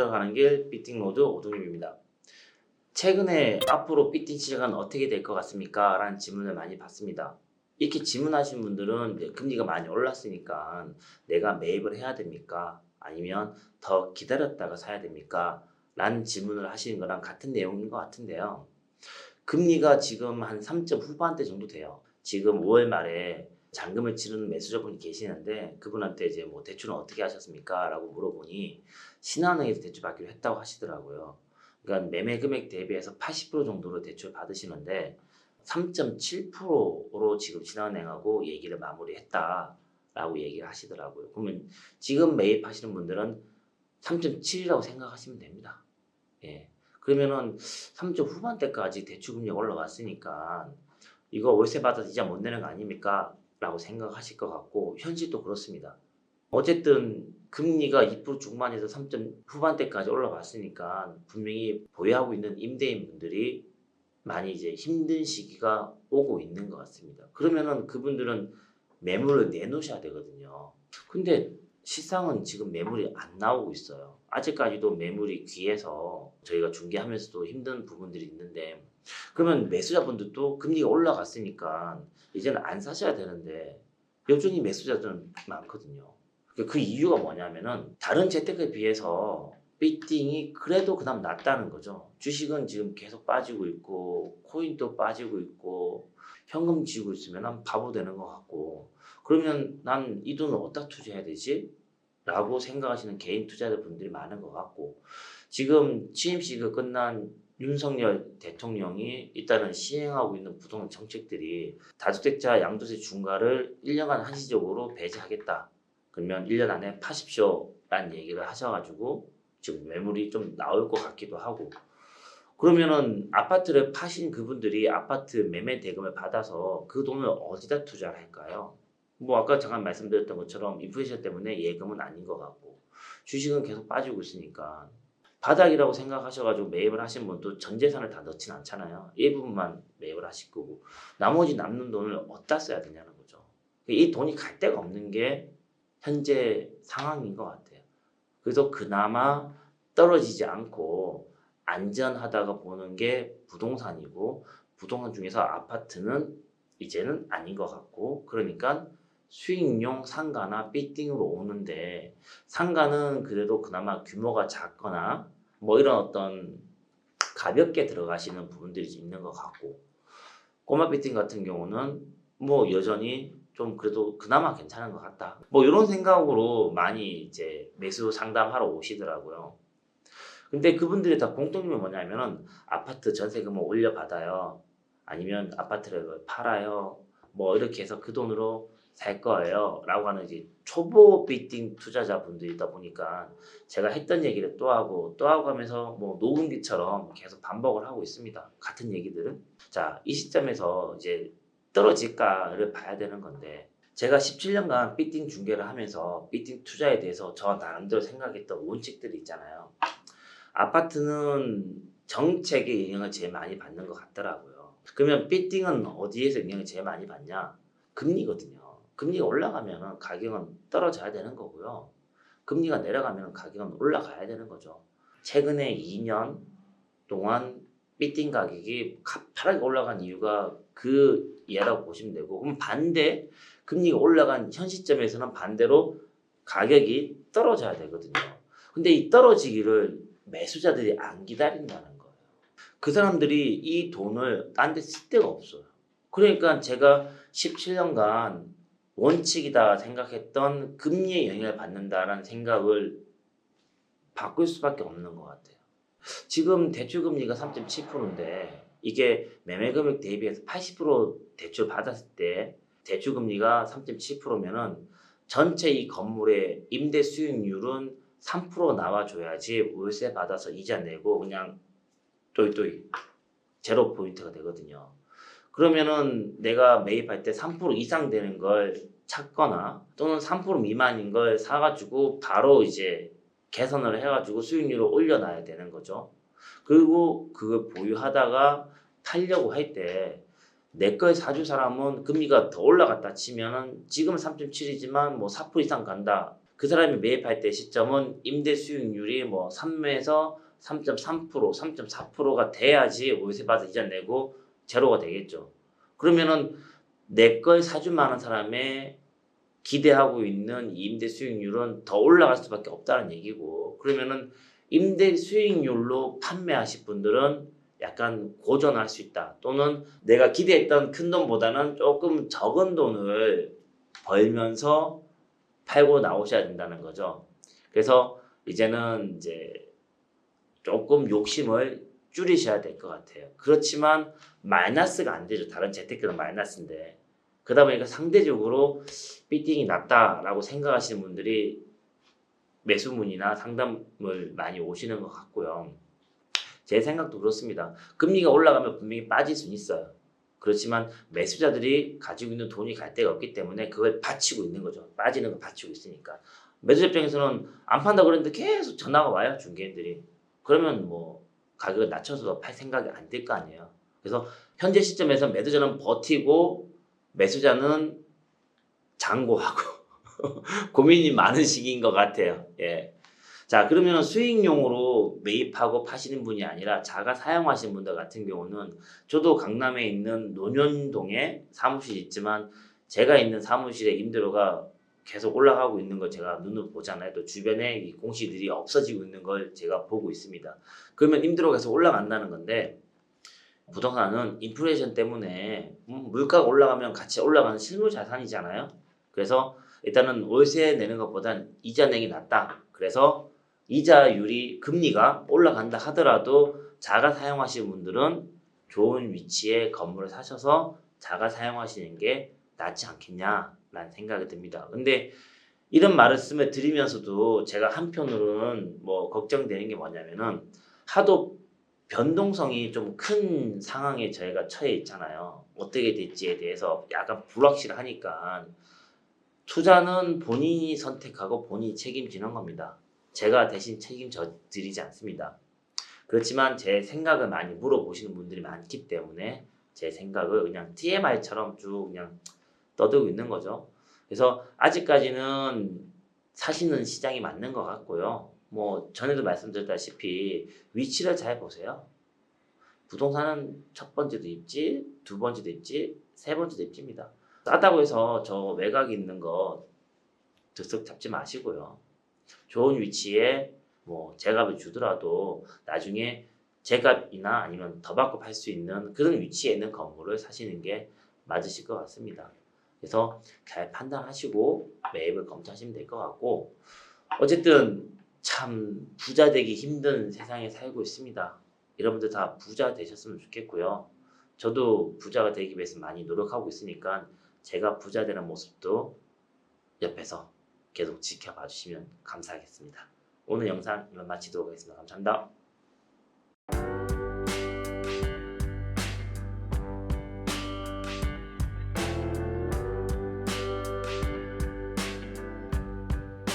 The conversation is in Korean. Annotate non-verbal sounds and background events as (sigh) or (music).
조절하는 길 비팅 로드 오동님입니다. 최근에 앞으로 비팅 시장은 어떻게 될 것 같습니까? 라는 질문을 많이 받습니다. 이렇게 질문하신 분들은 금리가 많이 올랐으니까 내가 매입을 해야 됩니까? 아니면 더 기다렸다가 사야 됩니까? 라는 질문을 하시는 거랑 같은 내용인 것 같은데요. 금리가 지금 한 3점 후반대 정도 돼요. 지금 5월 말에 잔금을 치르는 매수자분이 계시는데 그분한테 이제 뭐 대출은 어떻게 하셨습니까? 라고 물어보니 신한은행에서 대출 받기로 했다고 하시더라고요. 그러니까 매매 금액 대비해서 80% 정도로 대출 받으시는데 3.7%로 지금 신한은행하고 얘기를 마무리했다라고 얘기를 하시더라고요. 그러면 지금 매입하시는 분들은 3.7이라고 생각하시면 됩니다. 예. 그러면은 3점 후반대까지 대출 금리가 올라갔으니까 이거 월세 받아서 이자 못 내는 거 아닙니까? 라고 생각하실 것 같고 현실도 그렇습니다. 어쨌든 금리가 2% 중반에서 3점 후반대까지 올라갔으니까 분명히 보유하고 있는 임대인 분들이 많이 이제 힘든 시기가 오고 있는 것 같습니다. 그러면은 그분들은 매물을 내놓으셔야 되거든요. 근데 시장은 지금 매물이 안 나오고 있어요. 아직까지도 매물이 귀해서 저희가 중개하면서도 힘든 부분들이 있는데 그러면 매수자분들도 금리가 올라갔으니까 이제는 안 사셔야 되는데 여전히 매수자들은 많거든요. 그 이유가 뭐냐면은 다른 재테크에 비해서 비팅이 그래도 그나마 낫다는 거죠. 주식은 지금 계속 빠지고 있고 코인도 빠지고 있고 현금 지고 있으면 난 바보 되는 것 같고 그러면 난 이 돈을 어디다 투자해야 되지? 라고 생각하시는 개인 투자자 분들이 많은 것 같고 지금 취임식이 끝난 윤석열 대통령이 일단은 시행하고 있는 부동산 정책들이 다주택자 양도세 중과를 1년간 한시적으로 배제하겠다. 그러면 1년 안에 파십시오. 라는 얘기를 하셔가지고 지금 매물이 좀 나올 것 같기도 하고 그러면은 아파트를 파신 그분들이 아파트 매매 대금을 받아서 그 돈을 어디다 투자를 할까요? 뭐 아까 잠깐 말씀드렸던 것처럼 인플레이션 때문에 예금은 아닌 것 같고 주식은 계속 빠지고 있으니까 바닥이라고 생각하셔가지고 매입을 하신 분도 전 재산을 다 넣진 않잖아요. 일부분만 매입을 하실 거고 나머지 남는 돈을 어디다 써야 되냐는 거죠. 이 돈이 갈 데가 없는 게 현재 상황인 것 같아요. 그래서 그나마 떨어지지 않고 안전하다가 보는 게 부동산이고 부동산 중에서 아파트는 이제는 아닌 것 같고 그러니까 수익용 상가나 빌딩으로 오는데 상가는 그래도 그나마 규모가 작거나 뭐 이런 어떤 가볍게 들어가시는 부분들이 있는 것 같고 꼬마 빌딩 같은 경우는 뭐 여전히 좀 그래도 그나마 괜찮은 것 같다. 뭐 이런 생각으로 많이 이제 매수 상담하러 오시더라고요. 근데 그분들이 다 공통점이 뭐냐면은 아파트 전세금을 올려받아요. 아니면 아파트를 팔아요. 뭐 이렇게 해서 그 돈으로 살 거예요. 라고 하는 이제 초보 비팅 투자자분들이다 보니까 제가 했던 얘기를 또 하고 또 하고 하면서 뭐 녹음기처럼 계속 반복을 하고 있습니다. 같은 얘기들은. 자, 이 시점에서 이제 떨어질까를 봐야 되는 건데 제가 17년간 비팅 중개를 하면서 비팅 투자에 대해서 저 나름대로 생각했던 원칙들이 있잖아요. 아파트는 정책의 영향을 제일 많이 받는 것 같더라고요. 그러면 비팅은 어디에서 영향을 제일 많이 받냐? 금리거든요. 금리가 올라가면 가격은 떨어져야 되는 거고요. 금리가 내려가면 가격은 올라가야 되는 거죠. 최근에 2년 동안 비팅 가격이 가파르게 올라간 이유가 그 예라고 보시면 되고 그럼 반대 금리가 올라간 현 시점에서는 반대로 가격이 떨어져야 되거든요. 근데 이 떨어지기를 매수자들이 안 기다린다는 거예요. 그 사람들이 이 돈을 딴 데 쓸 데가 없어요. 그러니까 제가 17년간 원칙이다 생각했던 금리의 영향을 받는다라는 생각을 바꿀 수밖에 없는 것 같아요. 지금 대출 금리가 3.7%인데 이게 매매 금액 대비해서 80% 대출 받았을 때 대출 금리가 3.7%면은 전체 이 건물의 임대 수익률은 3% 나와줘야지 월세 받아서 이자 내고 그냥 또이또이 제로 포인트가 되거든요. 그러면은 내가 매입할 때 3% 이상 되는 걸 찾거나 또는 3% 미만인 걸 사가지고 바로 이제 개선을 해가지고 수익률을 올려놔야 되는 거죠. 그리고 그걸 보유하다가 팔려고 할 때 내 걸 사줄 사람은 금리가 더 올라갔다 치면은 지금 3.7이지만 뭐 4% 이상 간다. 그 사람이 매입할 때 시점은 임대 수익률이 뭐 3에서 3.3%, 3.4%가 돼야지 월세 받아 이자 내고 제로가 되겠죠. 그러면은 내 걸 사줄 만한 사람의 기대하고 있는 이 임대 수익률은 더 올라갈 수밖에 없다는 얘기고 그러면은 임대 수익률로 판매하실 분들은 약간 고전할 수 있다 또는 내가 기대했던 큰 돈보다는 조금 적은 돈을 벌면서 팔고 나오셔야 된다는 거죠. 그래서 이제는 이제 조금 욕심을 줄이셔야 될 것 같아요. 그렇지만 마이너스가 안 되죠. 다른 재테크는 마이너스인데 그러다 보니까 상대적으로 비팅이 낮다라고 생각하시는 분들이 매수문이나 상담을 많이 오시는 것 같고요. 제 생각도 그렇습니다. 금리가 올라가면 분명히 빠질 수는 있어요. 그렇지만 매수자들이 가지고 있는 돈이 갈 데가 없기 때문에 그걸 받치고 있는 거죠. 빠지는 거 받치고 있으니까. 매수자 입장에서는 안 판다 그랬는데 계속 전화가 와요. 중개인들이. 그러면 뭐 가격을 낮춰서 팔 생각이 안들거 아니에요. 그래서 현재 시점에서 매수자는 버티고 매수자는 장고하고 (laughs) 고민이 많은 시기인 것 같아요. 예. 자, 그러면 수익용으로 매입하고 파시는 분이 아니라 자가 사용하시는 분들 같은 경우는 저도 강남에 있는 논현동에 사무실이 있지만 제가 있는 사무실의 임대료가 계속 올라가고 있는 걸 제가 눈으로 보잖아요. 또 주변에 이 공시들이 없어지고 있는 걸 제가 보고 있습니다. 그러면 임대료가 계속 올라간다는 건데 부동산은 인플레이션 때문에 음, 물가가 올라가면 같이 올라가는 실물 자산이잖아요. 그래서 일단은 월세 내는 것보단 이자 내기 낫다. 그래서 이자율이 금리가 올라간다 하더라도 자가 사용하시는 분들은 좋은 위치에 건물을 사셔서 자가 사용하시는 게 낫지 않겠냐라는 생각이 듭니다. 근데 이런 말을 쓰며 드리면서도 제가 한편으로는 뭐 걱정되는 게 뭐냐면은 하도 변동성이 좀 큰 상황에 저희가 처해 있잖아요. 어떻게 될지에 대해서 약간 불확실하니까 투자는 본인이 선택하고 본인이 책임지는 겁니다. 제가 대신 책임져 드리지 않습니다. 그렇지만 제 생각을 많이 물어보시는 분들이 많기 때문에 제 생각을 그냥 TMI처럼 쭉 그냥 떠들고 있는 거죠. 그래서 아직까지는 사시는 시장이 맞는 것 같고요. 뭐 전에도 말씀드렸다시피 위치를 잘 보세요. 부동산은 첫 번째도 있지, 두 번째도 있지, 세 번째도 있습니다. 싸다고 해서 저 외곽 있는 거 들썩 잡지 마시고요. 좋은 위치에 뭐 제값을 주더라도 나중에 제값이나 아니면 더 받고 팔 수 있는 그런 위치에 있는 건물을 사시는 게 맞으실 것 같습니다. 그래서 잘 판단하시고 매입을 검토하시면 될 것 같고 어쨌든 참 부자 되기 힘든 세상에 살고 있습니다. 여러분들 다 부자 되셨으면 좋겠고요. 저도 부자가 되기 위해서 많이 노력하고 있으니까 제가 부자 되는 모습도 옆에서 계속 지켜봐 주시면 감사하겠습니다. 오늘 영상 이만 마치도록 하겠습니다. 감사합니다.